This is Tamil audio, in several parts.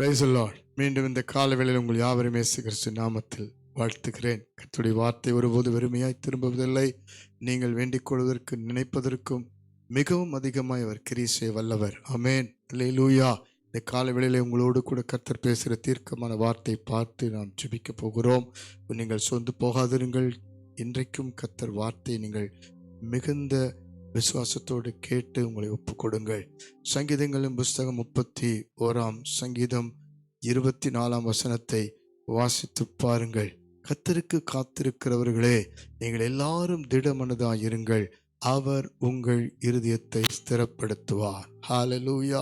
ரைஸ் அல்லால் மீண்டும் இந்த காலவேளையில் உங்கள் யாவரும் இயேசு கிறிஸ்து நாமத்தில் வாழ்த்துகிறேன். கத்துடைய வார்த்தை ஒருபோது வெறுமையாய் திரும்புவதில்லை. நீங்கள் வேண்டிக் கொள்வதற்கு நினைப்பதற்கும் மிகவும் அதிகமாய் அவர் கிரீசை வல்லவர். அமேன் லூயா இந்த காலவேளையிலே உங்களோடு கூட கத்தர் பேசுகிற தீர்க்கமான வார்த்தை பார்த்து நாம் ஜெபிக்க போகிறோம். நீங்கள் சொந்து போகாதிருங்கள். இன்றைக்கும் கர்த்தர் வார்த்தை நீங்கள் மிகுந்த விசுவாசத்தோடு கேட்டு உங்களை ஒப்புக்கொடுங்கள். சங்கீதங்களின் புஸ்தகம் முப்பத்தி ஓராம் சங்கீதம் இருபத்தி நாலாம் வசனத்தை வாசித்து பாருங்கள். கத்தருக்கு காத்திருக்கிறவர்களே நீங்கள் எல்லாரும் திடமனதாக இருங்கள். அவர் உங்கள் இருதயத்தை ஸ்திரப்படுத்துவார். ஹாலலூயா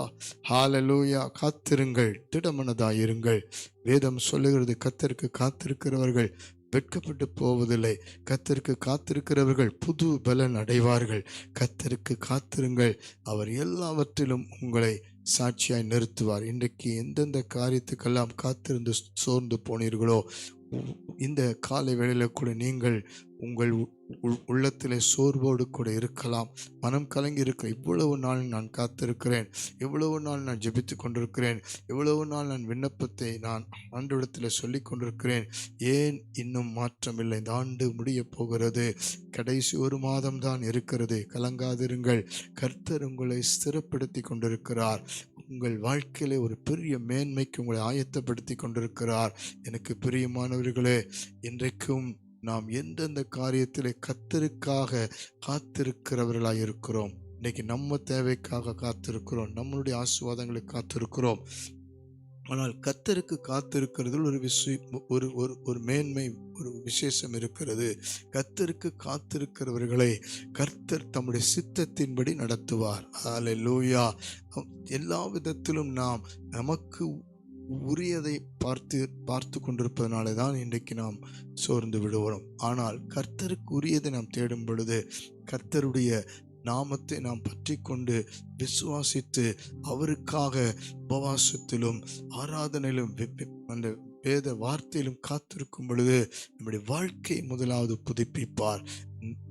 ஹாலலூயா காத்திருங்கள் திடமனதாயிருங்கள் வேதம் சொல்லுகிறது கத்தருக்கு காத்திருக்கிறவர்கள் வெட்கப்பட்டு போவதில்லை. கத்தருக்கு காத்திருக்கிறவர்கள் புது பலன் அடைவார்கள். கத்தருக்கு காத்திருங்கள். அவர் எல்லாவற்றிலும் உங்களை சாட்சியாய் நிறுத்துவார். இன்றைக்கு எந்தெந்த காரியத்துக்கெல்லாம் காத்திருந்து சோர்ந்து போனீர்களோ இந்த காலை வேளையில் கூட நீங்கள் உங்கள் உள்ளத்திலே சோர்வோடு கூட இருக்கலாம். மனம் கலங்கி இருக்க இவ்வளவு நாள் நான் காத்திருக்கிறேன். இவ்வளவு நாள் நான் ஜெபித்து கொண்டிருக்கிறேன். இவ்வளவு நாள் நான் விண்ணப்பத்தை நான் ஆண்டவிடத்தில் சொல்லி கொண்டிருக்கிறேன். ஏன் இன்னும் மாற்றமில்லை இந்த ஆண்டு முடிய போகிறது. கடைசி ஒரு மாதம் தான் இருக்கிறது. கலங்காதிருங்கள். கர்த்தர் உங்களை ஸ்திரப்படுத்தி கொண்டிருக்கிறார். உங்கள் வாழ்க்கையிலே ஒரு பெரிய மேன்மைக்கு உங்களை ஆயத்தப்படுத்தி கொண்டிருக்கிறார். எனக்கு பிரியமானவர்களே இன்றைக்கும் நாம் எந்தெந்த காரியத்திலே கத்தருக்காக காத்திருக்கிறவர்களாக இருக்கிறோம்? இன்னைக்கு நம்ம தேவைக்காக காத்திருக்கிறோம். நம்மளுடைய ஆசீர்வாதங்களை காத்திருக்கிறோம். ஆனால் கத்தருக்கு காத்திருக்கிறதில் ஒரு விஷய ஒரு ஒரு ஒரு மேன்மை ஒரு விசேஷம் இருக்கிறது. கத்தருக்கு காத்திருக்கிறவர்களை கர்த்தர் தம்முடைய சித்தத்தின்படி நடத்துவார். ஹalleluya எல்லா விதத்திலும் நாம் நமக்கு உரியதை பார்த்து பார்த்து கொண்டிருப்பதனால தான் இன்றைக்கு நாம் சோர்ந்து விடுவோம் ஆனால் கர்த்தருக்கு உரியதை நாம் தேடும் பொழுது கர்த்தருடைய நாமத்தை நாம் பற்றி கொண்டு விசுவாசித்து அவருக்காக உபவாசத்திலும் ஆராதனையிலும் அந்த வேத வார்த்தையிலும் காத்திருக்கும் பொழுது நம்முடைய வாழ்க்கை முதலாவது புதுப்பிப்பார்.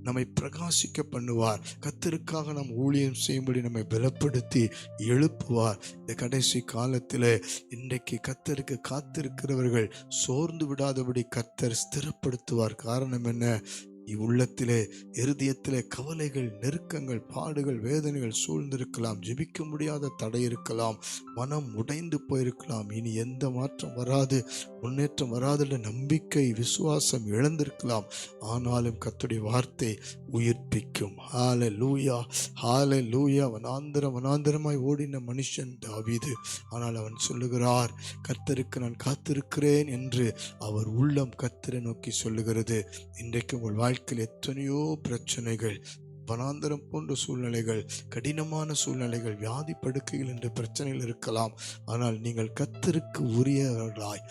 நம்மை பிரகாசிக்க பண்ணுவார். கத்தருக்காக நாம் ஊழியம் செய்யும்படி நம்மை பலப்படுத்தி எழுப்புவார். இந்த கடைசி காலத்தில் இன்றைக்கு கத்தருக்கு காத்திருக்கிறவர்கள் சோர்ந்து விடாதபடி கத்தர் ஸ்திரப்படுத்துவார். காரணம் என்ன? இவ்வுள்ளத்திலே இருதயத்திலே கவலைகள் நெருக்கங்கள் பாடுகள் வேதனைகள் சூழ்ந்திருக்கலாம். ஜெபிக்க முடியாத தடை இருக்கலாம். மனம் உடைந்து போயிருக்கலாம். இனி எந்த மாற்றம் வராது. முன்னேற்றம் வராதுள்ள நம்பிக்கை விசுவாசம் இழந்திருக்கலாம். ஆனாலும் கத்துடைய வார்த்தை உயிர்ப்பிக்கும். ஹால லூயா ஹால லூயா வனாந்திரம் வனாந்திரமாய் ஓடின மனுஷன் தாவீது. ஆனால் அவன் சொல்லுகிறார் கர்த்தருக்கு நான் காத்திருக்கிறேன் என்று அவர் உள்ளம் கர்த்தரை நோக்கி சொல்லுகிறது. இன்றைக்கு உங்கள் வாழ்க்கையில் எத்தனையோ பிரச்சனைகள் வனாந்தரம் போன்ற சூழ்நிலைகள் கடினமான சூழ்நிலைகள் வியாதி படுக்கைகள் என்ற பிரச்சனைகள் இருக்கலாம். ஆனால் நீங்கள் கத்தருக்கு உரியவர்களாய்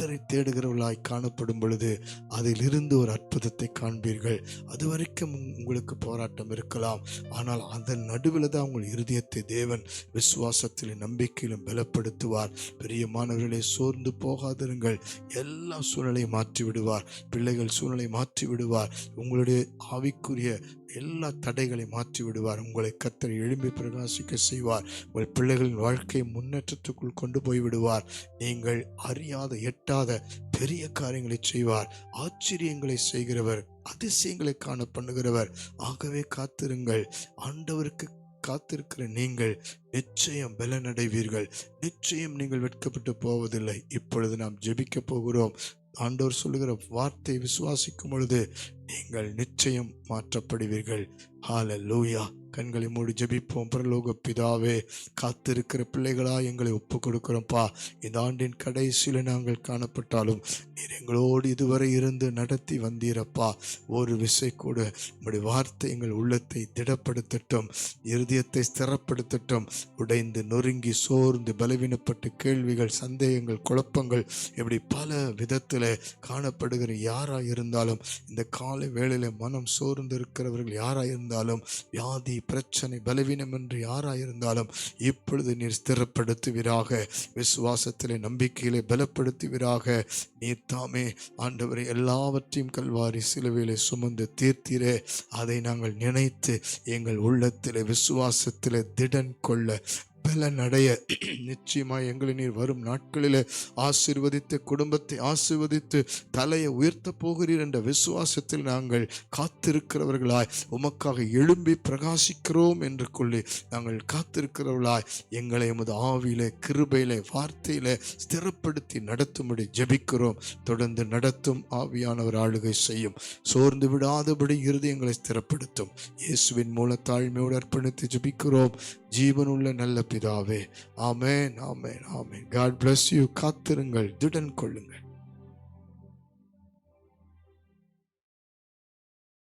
கர்த்தரை தேடுகிறவர்களாய் காணப்படும் பொழுது அதிலிருந்து ஒரு அற்புதத்தை காண்பீர்கள். அது வரைக்கும் உங்களுக்கு போராட்டம் இருக்கலாம். ஆனால் அதன் நடுவில் தான் உங்கள் இருதயத்தை தேவன் விசுவாசத்திலும் நம்பிக்கையிலும் பலப்படுத்துவார். பெரியமானவர்களே சோர்ந்து போகாதிருங்கள். எல்லா சூழ்நிலையும் மாற்றி விடுவார் பிள்ளைகள் சூழ்நிலை மாற்றி விடுவார் உங்களுடைய ஆவிக்குரிய எல்லா தடைகளை மாற்றி விடுவார் உங்களை கத்தரை எழும்பி பிரகாசிக்க செய்வார். உங்கள் பிள்ளைகளின் வாழ்க்கை முன்னேற்றத்துக்குள் கொண்டு போய் விடுவார் நீங்கள் அறியாத எட்டாத பெரிய காரியங்களை செய்வார். ஆச்சரியங்களை செய்கிறவர் அதிசயங்களை காண பண்ணுகிறவர். ஆகவே காத்திருங்கள். ஆண்டவருக்கு காத்திருக்கிற நீங்கள் நிச்சயம் பலனடைவீர்கள். நிச்சயம் நீங்கள் வெட்கப்பட்டு போவதில்லை. இப்பொழுது நாம் ஜெபிக்க போகிறோம். ஆண்டவர் சொல்லுகிற வார்த்தை விசுவாசிக்கும் பொழுது நீங்கள் நிச்சயம் மாற்றப்படுவீர்கள். ஹalleluya கண்களை மூடி ஜெபிப்போம். பிரலோக பிதாவே காத்திருக்கிற பிள்ளைகளா எங்களை ஒப்பு கொடுக்குறோம்ப்பா இந்த ஆண்டின் கடைசியில் நாங்கள் காணப்பட்டாலும் நீர் எங்களோடு இதுவரை இருந்து நடத்தி வந்தீரப்பா. ஒரு விசை கூட உங்களுடைய வார்த்தை எங்கள் உள்ளத்தை திடப்படுத்தட்டும் இருதயத்தை ஸ்திரப்படுத்தட்டும் உடைந்து நொறுங்கி சோர்ந்து பலவீனப்பட்டு கேள்விகள் சந்தேகங்கள் குழப்பங்கள் இப்படி பல விதத்தில் காணப்படுகிற யாராக இருந்தாலும் இந்த காலை வேளையில் மனம் சோர்ந்து இருக்கிறவர்கள் யாராக இருந்தாலும் வியாதி பிரச்சனை பலவீனம் என்று யாராக இருந்தாலும் இப்பொழுது நீர் ஸ்திரப்படுத்துவீராக. விசுவாசத்திலே நம்பிக்கையிலே பலப்படுத்துவீராக. நீர் தாமே ஆண்டவரை எல்லாவற்றையும் கல்வாரி சிலுவையிலே சுமந்து தீர்த்திரே. அதை நாங்கள் நினைத்து எங்கள் உள்ளத்தில் விசுவாசத்தில் திடன் கொள்ள பலனடைய. நிச்சயமாய் எங்களை நீர் வரும் நாட்களில் ஆசீர்வதித்து குடும்பத்தை ஆசீர்வதித்து தலையை உயர்த்த போகிறீர் என்ற விசுவாசத்தில் நாங்கள் காத்திருக்கிறவர்களாய் உமக்காக எழும்பி பிரகாசிக்கிறோம் என்று கொள்ளி நாங்கள் காத்திருக்கிறவர்களாய் எங்களை எமது ஆவியிலே கிருபையிலே வார்த்தையிலே ஸ்திரப்படுத்தி நடத்தும்படி ஜெபிக்கிறோம். தொடர்ந்து நடத்தும் ஆவியானவர் ஆளுகை செய்யும். சோர்ந்து விடாதபடி இருதயங்களை ஸ்திரப்படுத்தும். இயேசுவின் மூல தாழ்மையோடு அர்ப்பணித்து ஜபிக்கிறோம். ஜீவனுள்ள நல்ல பிதாவே. ஆமேன் ஆமேன் ஆமேன். காட் பிளஸ் யூ காத்திருங்கள் திடன் கொள்ளுங்கள்.